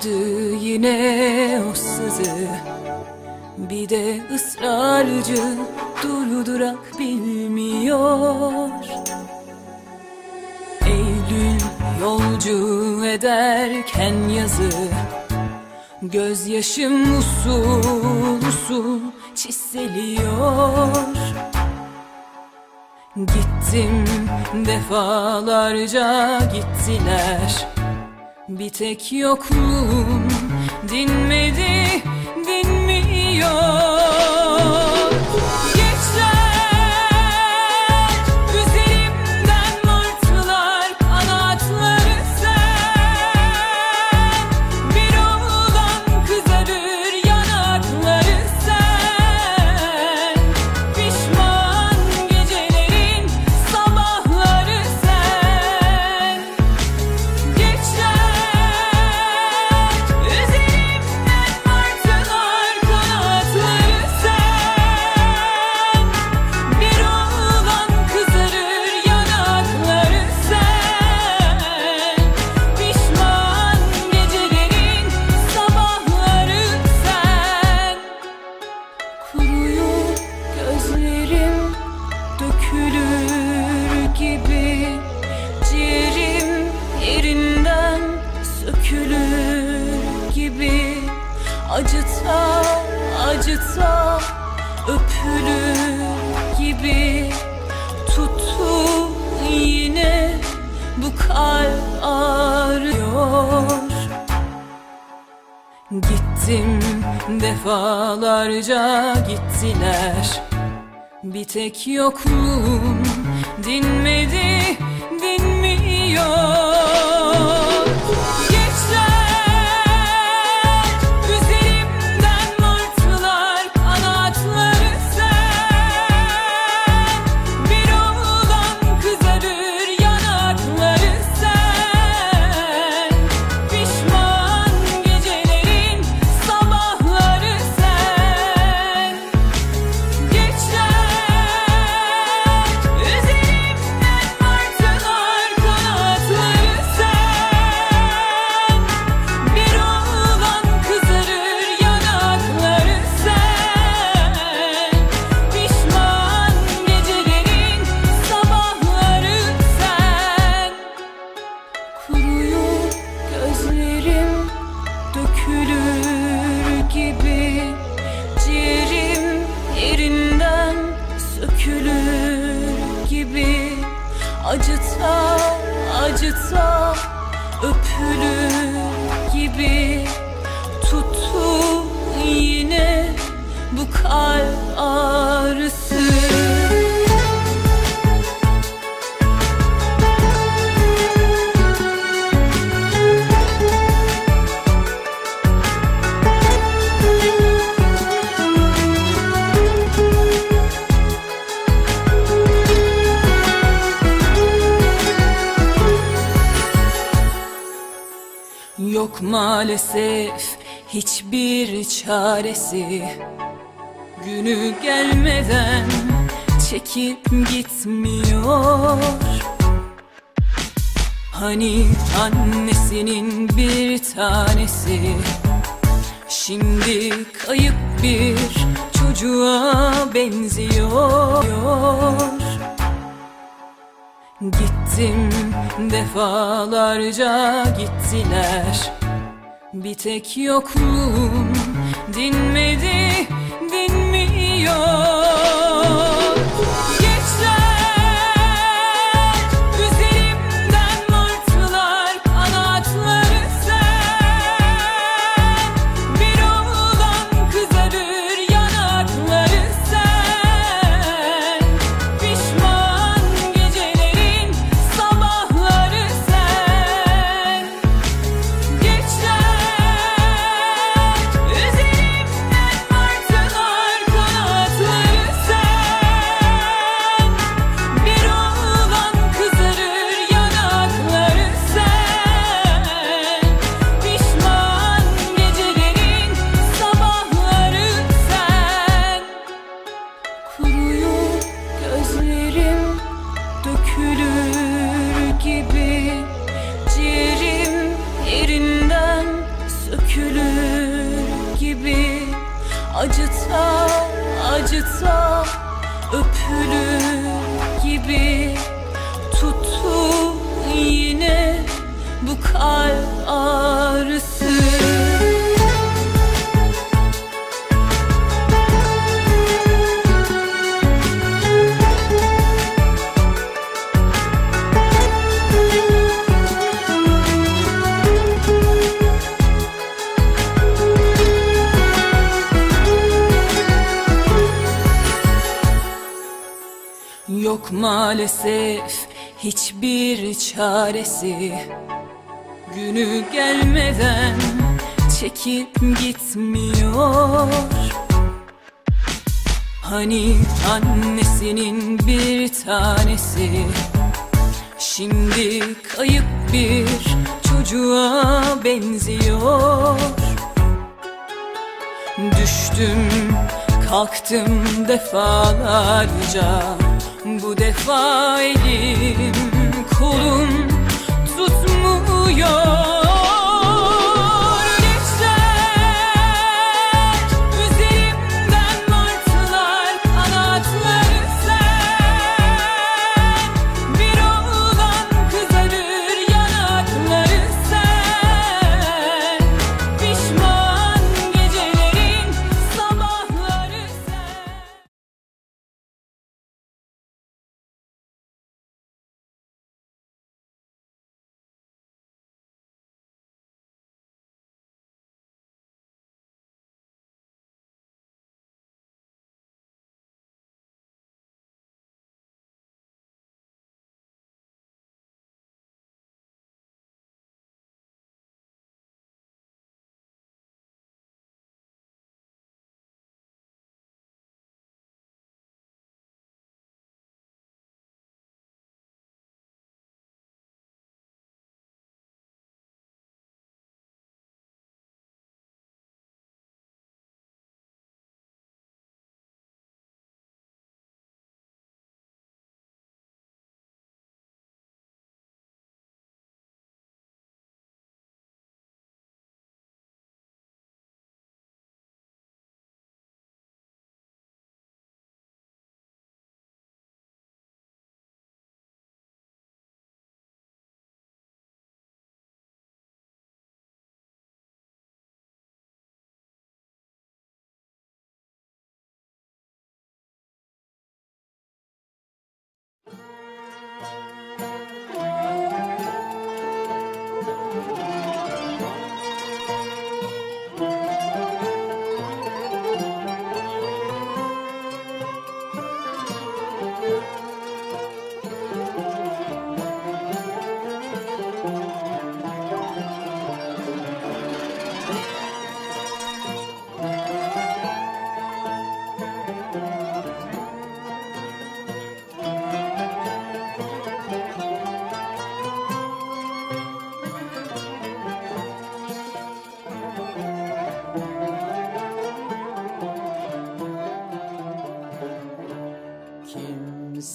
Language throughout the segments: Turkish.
Sardı yine o sızı Bir de ısrarcı durdurak bilmiyor. Eylül yolcu ederken yazı Gözyaşım usul usul çiseliyor. Gittim defalarca gittiler Bir tek yokluğum dinmedi dinmiyor öpülür gibi Tuttu yine bu kalp ağrıyor. Gittim defalarca gittiler. Bir tek yokluğum dinmedi dinmiyor acıta öpülür gibi Tuttu yine bu kalp ağrısı maalesef hiçbir çaresi Günü gelmeden çekip gitmiyor. Hani annesinin bir tanesi Şimdi kayıp bir çocuğa benziyor. Gittim defalarca gittiler Bir tek yokluğum dinmedi dinmiyor Kuruyor gözlerim dökülür gibi. Ciğerim yerinden sökülür gibi. Acıta acıta öpülür gibi. Tuttu yine bu kalp ağrısı. Maalesef hiçbir çaresi. Günü gelmeden çekip gitmiyor. Hani annesinin bir tanesi. Şimdi kayıp bir çocuğa benziyor. Düştüm kalktım defalarca Bu defa elim kolum tutmuyor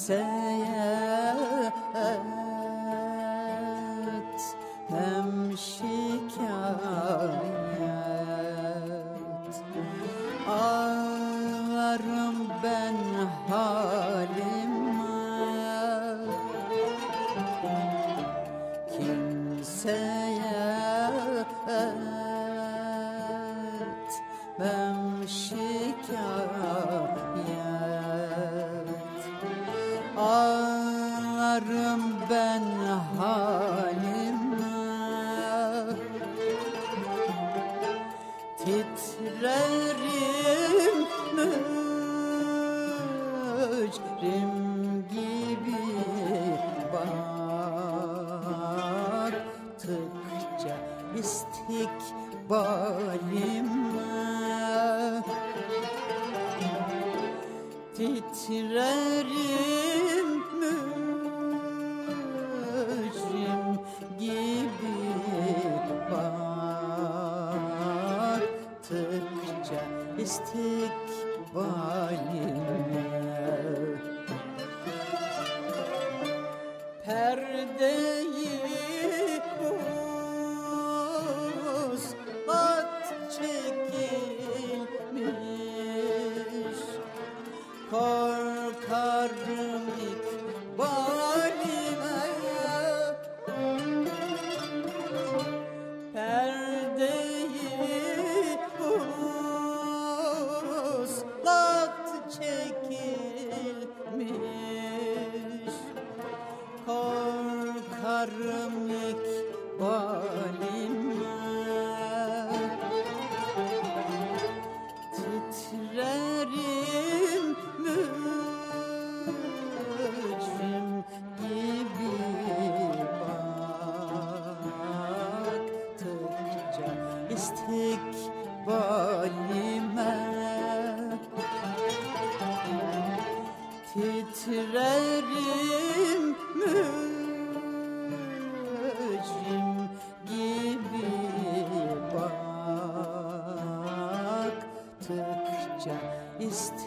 kimseye hem şikayet. Ağlarım ben halime. Kimseye mücrim gibi baktıkça titrerim mücrim gibi baktıkça derdim baktıkça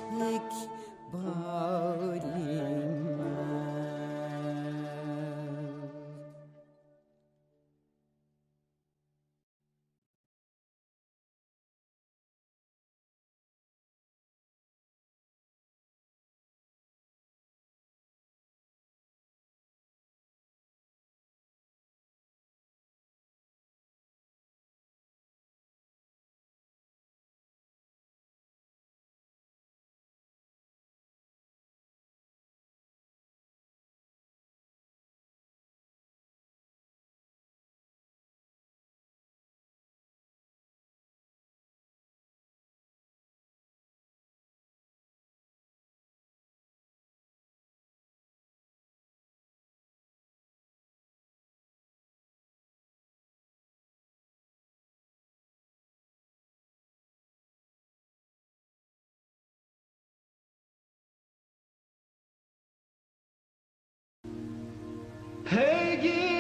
백일